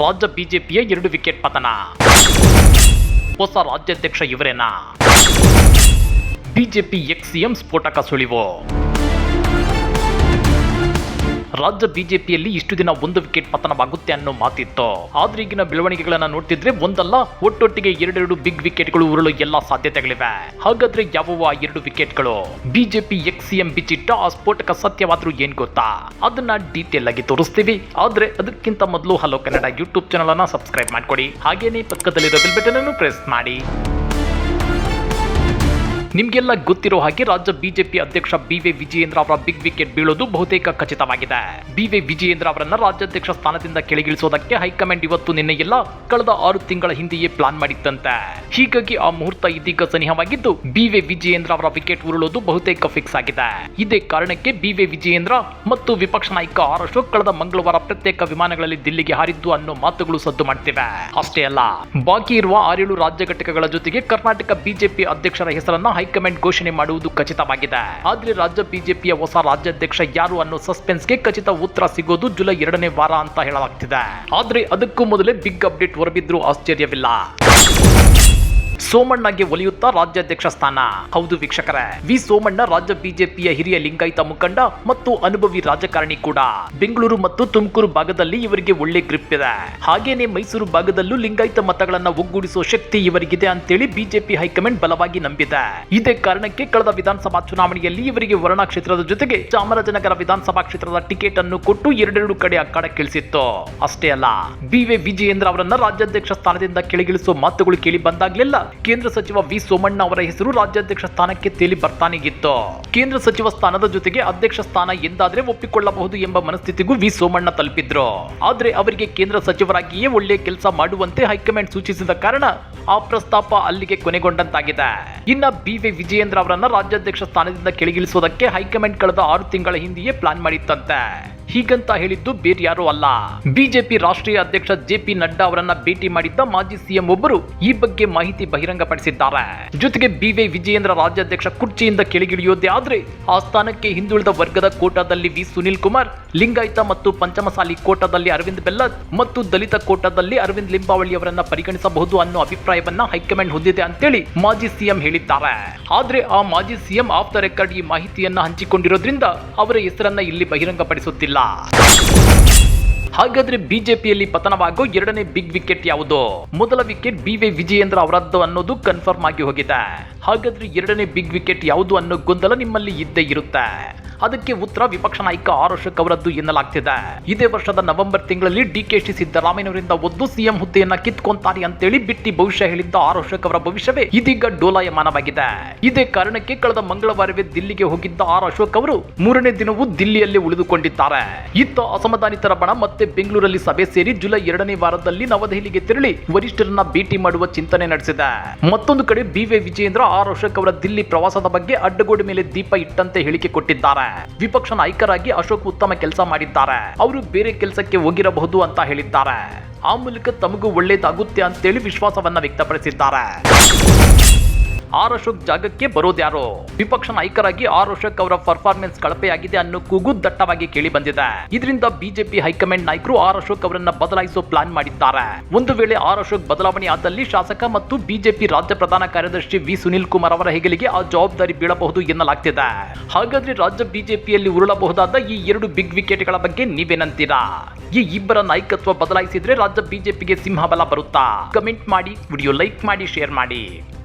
ರಾಜ್ಯ ಬಿಜೆಪಿಯ ಎರಡು ವಿಕೆಟ್ ಪತನ. ಹೊಸ ರಾಜ್ಯಾಧ್ಯಕ್ಷ ಇವರೇನಾ? ಬಿಜೆಪಿ ಎಕ್ಸಿಎಂ ಸಿಎಂ ಸ್ಫೋಟಕ ಸುಳಿವು. ರಾಜ್ಯ ಬಿಜೆಪಿಯಲ್ಲಿ ಇಷ್ಟು ದಿನ ಒಂದು ವಿಕೆಟ್ ಪತನವಾಗುತ್ತೆ ಅನ್ನೋ ಮಾತಿತ್ತು. ಆದ್ರೆ ಈಗಿನ ಬೆಳವಣಿಗೆಗಳನ್ನ ನೋಡ್ತಿದ್ರೆ ಒಂದಲ್ಲ, ಒಟ್ಟೊಟ್ಟಿಗೆ ಎರಡೆರಡು ಬಿಗ್ ವಿಕೆಟ್ಗಳು ಉರುಳು ಎಲ್ಲಾ ಸಾಧ್ಯತೆಗಳಿವೆ. ಹಾಗಾದ್ರೆ ಯಾವ ಎರಡು ವಿಕೆಟ್ಗಳು ಬಿಜೆಪಿ ಎಕ್ಸ್ ಸಿಎಂ ಬಿಚ್ಚಿಟ್ಟ ಆ ಸ್ಫೋಟಕ ಸತ್ಯವಾದ್ರೂ ಏನ್ ಗೊತ್ತಾ? ಅದನ್ನ ಡೀಟೇಲ್ ಆಗಿ ತೋರಿಸ್ತೀವಿ. ಆದ್ರೆ ಅದಕ್ಕಿಂತ ಮೊದಲು ಹಲೋ ಕನ್ನಡ ಯೂಟ್ಯೂಬ್ ಚಾನಲ್ ಅನ್ನ ಸಬ್ಸ್ಕ್ರೈಬ್ ಮಾಡ್ಕೊಡಿ. ಹಾಗೇನೇ ಪಕ್ಕದಲ್ಲಿರೋ ಬೆಲ್ ಬಟನ್ ಅನ್ನು ಪ್ರೆಸ್ ಮಾಡಿ. ನಿಮ್ಗೆಲ್ಲ ಗೊತ್ತಿರೋ ಹಾಗೆ ರಾಜ್ಯ ಬಿಜೆಪಿ ಅಧ್ಯಕ್ಷ ಬಿ ವಿ ವಿಜಯೇಂದ್ರ ಅವರ ಬಿಗ್ ವಿಕೆಟ್ ಬೀಳೋದು ಬಹುತೇಕ ಖಚಿತವಾಗಿದೆ. ಬಿ ವಿ ವಿಜಯೇಂದ್ರ ಅವರನ್ನ ರಾಜ್ಯಾಧ್ಯಕ್ಷ ಸ್ಥಾನದಿಂದ ಕೆಳಗಿಳಿಸೋದಕ್ಕೆ ಹೈಕಮಾಂಡ್ ಇವತ್ತು ನಿನ್ನೆ ಎಲ್ಲ ಕಳೆದ ಆರು ತಿಂಗಳ ಹಿಂದೆಯೇ ಪ್ಲಾನ್ ಮಾಡಿತ್ತಂತೆ. ಹೀಗಾಗಿ ಆ ಮುಹೂರ್ತ ಇದೀಗ ಸನಿಹವಾಗಿದ್ದು ಬಿ ವಿ ವಿಜಯೇಂದ್ರ ಅವರ ವಿಕೆಟ್ ಉರುಳೋದು ಬಹುತೇಕ ಫಿಕ್ಸ್ ಆಗಿದೆ. ಇದೇ ಕಾರಣಕ್ಕೆ ಬಿ ವಿ ವಿಜಯೇಂದ್ರ ಮತ್ತು ವಿಪಕ್ಷ ನಾಯಕ ಆರ್ ಅಶೋಕ್ ಕಳೆದ ಮಂಗಳವಾರ ಪ್ರತ್ಯೇಕ ವಿಮಾನಗಳಲ್ಲಿ ದಿಲ್ಲಿಗೆ ಹಾರಿದ್ದು ಅನ್ನೋ ಮಾತುಗಳು ಸದ್ದು ಮಾಡ್ತಿವೆ. ಅಷ್ಟೇ ಅಲ್ಲ, ಬಾಕಿ ಇರುವ ಆರೇಳು ರಾಜ್ಯ ಘಟಕಗಳ ಜೊತೆಗೆ ಕರ್ನಾಟಕ ಬಿಜೆಪಿ ಅಧ್ಯಕ್ಷರ ಹೆಸರನ್ನ ಹೈಕಮಾಂಡ್ ಘೋಷಣೆ ಮಾಡುವುದು ಖಚಿತವಾಗಿದೆ. ಆದ್ರೆ ರಾಜ್ಯ ಬಿಜೆಪಿಯ ಹೊಸ ರಾಜ್ಯಾಧ್ಯಕ್ಷ ಯಾರು ಅನ್ನೋ ಸಸ್ಪೆನ್ಸ್ಗೆ ಖಚಿತ ಉತ್ತರ ಸಿಗೋದು ಜುಲೈ ಎರಡನೇ ವಾರ ಅಂತ ಹೇಳಲಾಗ್ತಿದೆ. ಆದ್ರೆ ಅದಕ್ಕೂ ಮೊದಲೇ ಬಿಗ್ ಅಪ್ಡೇಟ್ ಹೊರಬಿದ್ರೂ ಆಶ್ಚರ್ಯವಿಲ್ಲ. ಸೋಮಣ್ಣಗೆ ಒಲಿಯುತ್ತಾ ರಾಜ್ಯಾಧ್ಯಕ್ಷ ಸ್ಥಾನ. ಹೌದು ವೀಕ್ಷಕರೇ, ವಿ ಸೋಮಣ್ಣ ರಾಜ್ಯ ಬಿಜೆಪಿಯ ಹಿರಿಯ ಲಿಂಗಾಯತ ಮುಖಂಡ ಮತ್ತು ಅನುಭವಿ ರಾಜಕಾರಣಿ ಕೂಡ. ಬೆಂಗಳೂರು ಮತ್ತು ತುಮಕೂರು ಭಾಗದಲ್ಲಿ ಇವರಿಗೆ ಒಳ್ಳೆ ಗ್ರಿಪ್ ಇದೆ. ಹಾಗೇನೆ ಮೈಸೂರು ಭಾಗದಲ್ಲೂ ಲಿಂಗಾಯತ ಮತಗಳನ್ನ ಒಗ್ಗೂಡಿಸುವ ಶಕ್ತಿ ಇವರಿಗಿದೆ ಅಂತೇಳಿ ಬಿಜೆಪಿ ಹೈಕಮಾಂಡ್ ಬಲವಾಗಿ ನಂಬಿದೆ. ಇದೇ ಕಾರಣಕ್ಕೆ ಕಳೆದ ವಿಧಾನಸಭಾ ಚುನಾವಣೆಯಲ್ಲಿ ಇವರಿಗೆ ವರ್ಣ ಕ್ಷೇತ್ರದ ಜೊತೆಗೆ ಚಾಮರಾಜನಗರ ವಿಧಾನಸಭಾ ಕ್ಷೇತ್ರದ ಟಿಕೆಟ್ ಅನ್ನು ಕೊಟ್ಟು ಎರಡೆರಡು ಕಡೆ ಅಕ್ಕಾಡಕ್ಕಿಳಿಸಿತ್ತು ಅಷ್ಟೇ ಅಲ್ಲ, ಬಿ ವಿ ವಿಜಯೇಂದ್ರ ಅವರನ್ನ ರಾಜ್ಯಾಧ್ಯಕ್ಷ ಸ್ಥಾನದಿಂದ ಕೆಳಗಿಳಿಸುವ ಮಾತುಗಳು ಕೇಳಿ ಬಂದಾಗ್ಲೆಲ್ಲ ಕೇಂದ್ರ ಸಚಿವ ವಿ ಸೋಮಣ್ಣ ಅವರ ಹೆಸರು ರಾಜ್ಯಾಧ್ಯಕ್ಷ ಸ್ಥಾನಕ್ಕೆ ತೇಲಿ ಬರ್ತಾನೆಗಿತ್ತು. ಕೇಂದ್ರ ಸಚಿವ ಸ್ಥಾನದ ಜೊತೆಗೆ ಅಧ್ಯಕ್ಷ ಸ್ಥಾನ ಎಂದಾದ್ರೆ ಒಪ್ಪಿಕೊಳ್ಳಬಹುದು ಎಂಬ ಮನಸ್ಥಿತಿಗೂ ವಿ ಸೋಮಣ್ಣ ತಲುಪಿದ್ರು. ಆದ್ರೆ ಅವರಿಗೆ ಕೇಂದ್ರ ಸಚಿವರಾಗಿಯೇ ಒಳ್ಳೆ ಕೆಲಸ ಮಾಡುವಂತೆ ಹೈಕಮಾಂಡ್ ಸೂಚಿಸಿದ ಕಾರಣ ಆ ಪ್ರಸ್ತಾಪ ಅಲ್ಲಿಗೆ ಕೊನೆಗೊಂಡಂತಾಗಿದೆ. ಇನ್ನ ಬಿ ವಿ ವಿಜಯೇಂದ್ರ ಅವರನ್ನ ರಾಜ್ಯಾಧ್ಯಕ್ಷ ಸ್ಥಾನದಿಂದ ಕೆಳಗಿಳಿಸುವುದಕ್ಕೆ ಹೈಕಮಾಂಡ್ ಕಳೆದ ಆರು ತಿಂಗಳ ಹಿಂದೆಯೇ ಪ್ಲಾನ್ ಮಾಡಿತ್ತಂತೆ. ಹೀಗಂತ ಹೇಳಿದ್ದು ಬೇರೆ ಯಾರೂ ಅಲ್ಲ. ಬಿಜೆಪಿ ರಾಷ್ಟ್ರೀಯ ಅಧ್ಯಕ್ಷ ಜೆ ಪಿ ನಡ್ಡಾ ಅವರನ್ನ ಭೇಟಿ ಮಾಡಿದ್ದ ಮಾಜಿ ಸಿಎಂ ಒಬ್ಬರು ಈ ಬಗ್ಗೆ ಮಾಹಿತಿ ಬಹಿರಂಗಪಡಿಸಿದ್ದಾರೆ. ಜೊತೆಗೆ ಬಿವೈ ವಿಜಯೇಂದ್ರ ರಾಜ್ಯಾಧ್ಯಕ್ಷ ಕುರ್ಚಿಯಿಂದ ಕೆಳಗಿಳಿಯೋದೇ ಆದ್ರೆ, ಆ ಸ್ಥಾನಕ್ಕೆ ಹಿಂದುಳಿದ ವರ್ಗದ ಕೋಟಾದಲ್ಲಿ ವಿ ಸುನಿಲ್ ಕುಮಾರ್, ಲಿಂಗಾಯತ ಮತ್ತು ಪಂಚಮಸಾಲಿ ಕೋಟಾದಲ್ಲಿ ಅರವಿಂದ್ ಬೆಲ್ಲದ್ ಮತ್ತು ದಲಿತ ಕೋಟಾದಲ್ಲಿ ಅರವಿಂದ್ ಲಿಂಬಾವಳಿ ಅವರನ್ನ ಪರಿಗಣಿಸಬಹುದು ಅನ್ನೋ ಅಭಿಪ್ರಾಯವನ್ನ ಹೈಕಮಾಂಡ್ ಹೊಂದಿದೆ ಅಂತೇಳಿ ಮಾಜಿ ಸಿಎಂ ಹೇಳಿದ್ದಾರೆ. ಆದ್ರೆ ಆ ಮಾಜಿ ಸಿಎಂ ಆಫ್ ದ ರೆಕಾರ್ಡ್ ಈ ಮಾಹಿತಿಯನ್ನ ಹಂಚಿಕೊಂಡಿರೋದ್ರಿಂದ ಅವರ ಹೆಸರನ್ನ ಇಲ್ಲಿ ಬಹಿರಂಗಪಡಿಸುತ್ತಿಲ್ಲ. ಹಾಗಾದ್ರೆ ಬಿಜೆಪಿಯಲ್ಲಿ ಪತನವಾಗೋ ಎರಡನೇ ಬಿಗ್ ವಿಕೆಟ್ ಯಾವುದು? ಮೊದಲ ವಿಕೆಟ್ ಬಿ ವೈ ವಿಜಯೇಂದ್ರ ಅವರದ್ದು ಅನ್ನೋದು ಕನ್ಫರ್ಮ್ ಆಗಿ ಹೋಗಿದೆ. ಹಾಗಾದ್ರೆ ಎರಡನೇ ಬಿಗ್ ವಿಕೆಟ್ ಯಾವುದು ಅನ್ನೋ ಗೊಂದಲ ನಿಮ್ಮಲ್ಲಿ ಇದ್ದೇ ಇರುತ್ತೆ. ಅದಕ್ಕೆ ಉತ್ತರ ವಿಪಕ್ಷ ನಾಯಕ ಆರ್ ಅಶೋಕ್ ಅವರದ್ದು ಎನ್ನಲಾಗ್ತಿದೆ. ಇದೇ ವರ್ಷದ ನವೆಂಬರ್ ತಿಂಗಳಲ್ಲಿ ಶಿ ಸಿದ್ದರಾಮಯ್ಯನವರಿಂದ ಒದ್ದು ಸಿಎಂ ಹುದ್ದೆಯನ್ನ ಕಿತ್ಕೊಂತಾರೆ ಅಂತೇಳಿ ಬಿಟ್ಟಿ ಭವಿಷ್ಯ ಹೇಳಿದ್ದ ಆರ್ ಅಶೋಕ್ ಅವರ ಭವಿಷ್ಯವೇ ಇದೀಗ ಡೋಲಾಯಮಾನವಾಗಿದೆ. ಇದೇ ಕಾರಣಕ್ಕೆ ಕಳೆದ ಮಂಗಳವಾರವೇ ದಿಲ್ಲಿಗೆ ಹೋಗಿದ್ದ ಆರ್ ಅಶೋಕ್ ಅವರು ಮೂರನೇ ದಿನವೂ ದಿಲ್ಲಿಯಲ್ಲಿ ಉಳಿದುಕೊಂಡಿದ್ದಾರೆ. ಇತ್ತ ಅಸಮಾಧಾನಿತರ ಬಣ ಮತ್ತೆ ಬೆಂಗಳೂರಲ್ಲಿ ಸಭೆ ಸೇರಿ ಜುಲೈ ಎರಡನೇ ವಾರದಲ್ಲಿ ನವದೆಹಲಿಗೆ ತೆರಳಿ ವರಿಷ್ಠರನ್ನ ಭೇಟಿ ಮಾಡುವ ಚಿಂತನೆ ನಡೆಸಿದೆ. ಮತ್ತೊಂದು ಕಡೆ B Y Vijayendra R Ashok ಅವರ ದಿಲ್ಲಿ ಪ್ರವಾಸದ ಬಗ್ಗೆ ಅಡ್ಡಗೋಡೆ ಮೇಲೆ ದೀಪ ಇಟ್ಟಂತೆ ಹೇಳಿಕೆ ಕೊಟ್ಟಿದ್ದಾರೆ. ವಿಪಕ್ಷ ನಾಯಕರಾಗಿ ಅಶೋಕ್ ಉತ್ತಮ ಕೆಲಸ ಮಾಡಿದ್ದಾರೆ. ಅವರು ಬೇರೆ ಕೆಲಸಕ್ಕೆ ಹೋಗಿರಬಹುದು ಅಂತ ಹೇಳಿದ್ದಾರೆ. ಆ ಮೂಲಕ ತಮಗೂ ಒಳ್ಳೇದಾಗುತ್ತೆ ಅಂತೇಳಿ ವಿಶ್ವಾಸವನ್ನ ವ್ಯಕ್ತಪಡಿಸಿದ್ದಾರೆ. ಆರ್ ಅಶೋಕ್ ಜಾಗಕ್ಕೆ ಬರೋದ್ಯಾರೋ? ವಿಪಕ್ಷ ನಾಯಕರಾಗಿ ಆರ್ ಅಶೋಕ್ ಅವರ ಪರ್ಫಾರ್ಮೆನ್ಸ್ ಕಳಪೆಯಾಗಿದೆ ಅನ್ನೋ ಕೂಗು ದಟ್ಟವಾಗಿ ಕೇಳಿ ಬಂದಿದೆ. ಇದರಿಂದ ಬಿಜೆಪಿ ಹೈಕಮಾಂಡ್ ನಾಯಕರು ಆರ್ ಅಶೋಕ್ ಅವರನ್ನ ಬದಲಾಯಿಸೋ ಪ್ಲಾನ್ ಮಾಡಿದ್ದಾರೆ. ಒಂದು ವೇಳೆ ಆರ್ ಅಶೋಕ್ ಬದಲಾವಣೆ ಆದಲ್ಲಿ ಶಾಸಕ ಮತ್ತು ಬಿಜೆಪಿ ರಾಜ್ಯ ಪ್ರಧಾನ ಕಾರ್ಯದರ್ಶಿ ವಿ. ಸುನಿಲ್ ಕುಮಾರ್ ಅವರ ಹೆಗಲಿಗೆ ಆ ಜವಾಬ್ದಾರಿ ಬೀಳಬಹುದು ಎನ್ನಲಾಗ್ತಿದೆ. ಹಾಗಾದ್ರೆ ರಾಜ್ಯ ಬಿಜೆಪಿಯಲ್ಲಿ ಉರುಳಬಹುದಾದ ಈ ಎರಡು ಬಿಗ್ ವಿಕೆಟ್ಗಳ ಬಗ್ಗೆ ನೀವೇನಂತೀರಾ? ಈ ಇಬ್ಬರ ನಾಯಕತ್ವ ಬದಲಾಯಿಸಿದ್ರೆ ರಾಜ್ಯ ಬಿಜೆಪಿಗೆ ಸಿಂಹಬಲ ಬರುತ್ತಾ? ಕಮೆಂಟ್ ಮಾಡಿ ವಿಡಿಯೋ ಲೈಕ್ ಮಾಡಿ ಶೇರ್ ಮಾಡಿ.